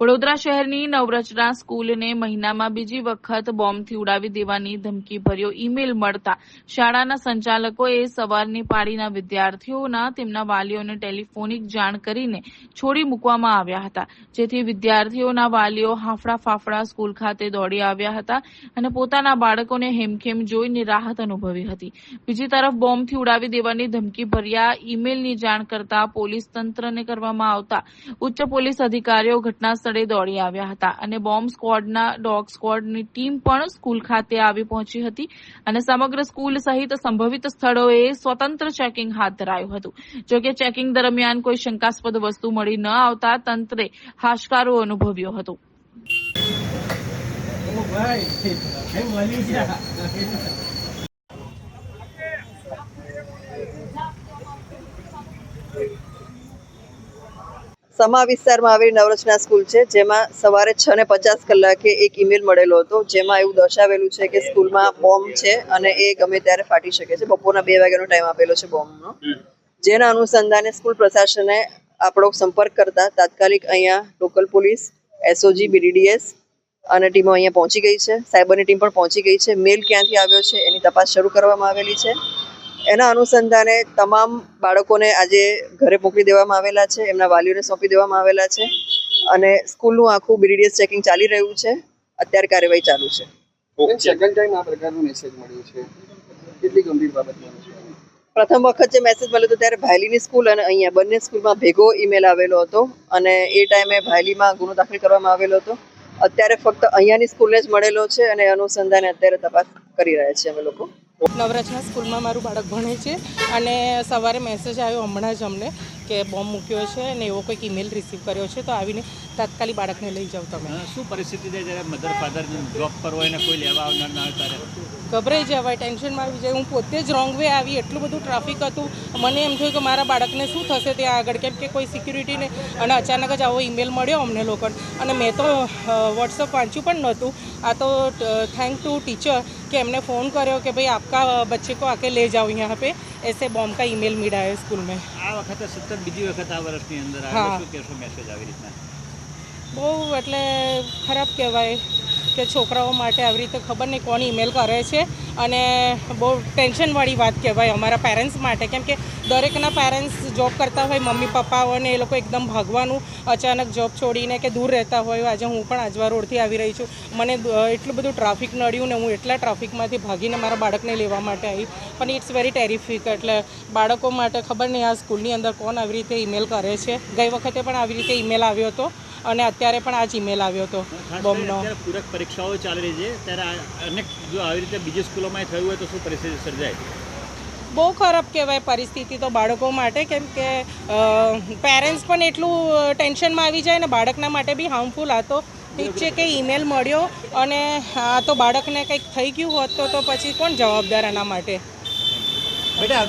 વડોદરા શહેરની નવરચના સ્કૂલને મહિનામાં બીજી વખત બોમ્બથી ઉડાવી દેવાની ધમકી ભર્યો ઈમેલ મળતા શાળાના સંચાલકોએ સવારની પાળીના વિદ્યાર્થીઓના તેમના વાલીઓને ટેલિફોનિક જાણ કરીને છોડી મૂકવામાં આવ્યા હતા. જેથી વિદ્યાર્થીઓના વાલીઓ હાફડા ફાફડા સ્કૂલ ખાતે દોડી આવ્યા હતા અને પોતાના બાળકોને હેમખેમ જોઈને રાહત અનુભવી હતી. બીજી તરફ બોમ્બથી ઉડાવી દેવાની ધમકી ભર્યા ઈમેલની જાણ કરતા પોલીસ તંત્રને કરવામાં આવતા ઉચ્ચ પોલીસ અધિકારીઓ ઘટના સ્થળે દોડી આવ્યા હતા અને બોમ્બ સ્કવોડના, ડોગ સ્કવોડની ટીમ પણ સ્કૂલ ખાતે આવી પહોંચી હતી અને સમગ્ર સ્કૂલ સહિત સંભવિત સ્થળોએ સ્વતંત્ર ચેકિંગ હાથ ધરાયું હતું. જોકે ચેકિંગ દરમિયાન કોઈ શંકાસ્પદ વસ્તુ મળી ન આવતા તંત્રે હાશકારો અનુભવ્યો હતો. ભાઈ એ મળી ગયા સમા વિસ્તારમાં આવેલી નવરચના સ્કૂલ છે જેમાં સવારે છ ને પચાસ કલાકે એક ઈમેલ મળેલો હતો જેમાં એવું દર્શાવેલું છે કે સ્કૂલમાં બોમ્બ છે અને એ ગમે ત્યારે ફાટી શકે છે. બપોરના બે વાગ્યાનો ટાઈમ આપેલો છે બોમ્બનો. જેના અનુસંધાને સ્કૂલ પ્રશાસને આપણો સંપર્ક કરતા તાત્કાલિક અહીંયા લોકલ પોલીસ એસઓજી બીડીડીએસ અને ટીમો અહીંયા પહોંચી ગઈ છે. સાયબરની ટીમ પણ પહોંચી ગઈ છે. મેલ ક્યાંથી આવ્યો છે એની તપાસ શરૂ કરવામાં આવેલી છે. એના અનુસંધાને તમામ બાળકોને આજે ઘરે મોકલી દેવામાં આવેલા છે એમના વાલીઓને સોંપી દેવામાં આવેલા છે અને સ્કૂલનું આખું બીડીડીએસ ચેકિંગ ચાલી રહ્યું છે. અત્યારે કાર્યવાહી ચાલુ છે. સેકન્ડ ટાઈમ આ પ્રકારનો મેસેજ મળ્યો છે. કેટલી ગંભીર બાબત માનો પ્રથમ વખત જે મેસેજ મળ્યો હતો ત્યારે ભાયલીની સ્કૂલ અને અહીંયા બંને સ્કૂલમાં ભેગો ઈમેલ આવેલો હતો અને એ ટાઈમે ભાયલીમાં ગુનો દાખલ કરવામાં આવેલો હતો. અત્યારે ફક્ત અહીંયાની સ્કૂલને જ મળેલો છે અને અનુસંધાને અત્યારે તપાસ કરી રહ્યા છીએ અમે લોકો. નવરચના સ્કૂલમાં મારું બાળક ભણે છે અને સવારે મેસેજ આવ્યો હમણાં જ અમને. કે બોમ્બ મૂક્યો છે ને એવો કોઈક ઈમેલ રિસીવ કર્યો છે તો આવીને તાત્કાલિક બાળકને લઈ જાઓ તમે. શું પરિસ્થિતિ છે જ્યારે મધર ફાધર જોબ પર હોય ને કોઈ લેવા આવનાર ના હોય ગભરાઈ જવાય ટેન્શનમાં આવી જાય. હું પોતે જ રોંગ વે આવી એટલું બધું ટ્રાફિક હતું. મને એમ થયું કે મારા બાળકને શું થશે ત્યાં આગળ? કેમ કે કોઈ સિક્યુરિટીને અને અચાનક જ આવો ઈમેલ મળ્યો અમને લોકોને. અને મેં તો વોટ્સઅપ વાંચ્યું પણ નહોતું. આ તો થેન્ક ટુ ટીચર કે એમને ફોન કર્યો કે ભાઈ આપકા બચ્ચે કો આકે લે જાઓ અહીંયા પે. ऐसे बॉम्ब का ईमेल मिला है स्कूल में આ વખતે સતત બીજી વખત આ વર્ષની અંદર હા. આવે શું કહેશો મેસેજ આવી રીતના બહુ એટલે ખરાબ કહેવાય કે છોકરાઓ માટે આવી રીતે ખબર નહીં કોણ ઈમેલ કરે છે અને બહુ ટેન્શનવાળી વાત કહેવાય અમારા પેરેન્ટ્સ માટે. કેમ કે દરેકના પેરેન્ટ્સ જોબ કરતા હોય, મમ્મી પપ્પા હોય એ લોકો એકદમ ભાગવાનું, અચાનક જોબ છોડીને કે દૂર રહેતા હોય. આજે હું પણ આજવા રોડથી આવી રહી છું. મને એટલું બધું ટ્રાફિક નડ્યું ને હું એટલા ટ્રાફિકમાંથી ભાગીને મારા બાળકને લેવા માટે આવી. પણ ઇટ્સ વેરી ટેરિફિક એટલે બાળકો માટે ખબર નહીં આ સ્કૂલની અંદર કોણ આવી રીતે ઈમેલ કરે છે. ગઈ વખતે પણ આવી રીતે ઈમેલ આવ્યો હતો. અને અત્યારે પણ આ ઈમેલ આવ્યો હતો બોમ્બનો. પૂરક પરીક્ષાઓ ચાલી રહી છે. ત્યારે અનેક જો આવી રીતે બીજી સ્કૂલોમાં થયું હોય તો શું પરિસ્થિતિ સર્જાય? બહુ ખરાબ કહેવાય પરિસ્થિતિ તો બાળકો માટે કેમ કે પેરેન્ટ્સ પણ એટલું ટેન્શનમાં આવી જાય ને બાળકના માટે બી હાર્મફુલ હતો ઠીક છે કે ઈમેલ મળ્યો અને આ તો બાળકને કંઈક થઈ ગયું હોત તો તો પછી કોણ જવાબદાર એના માટે? બેટા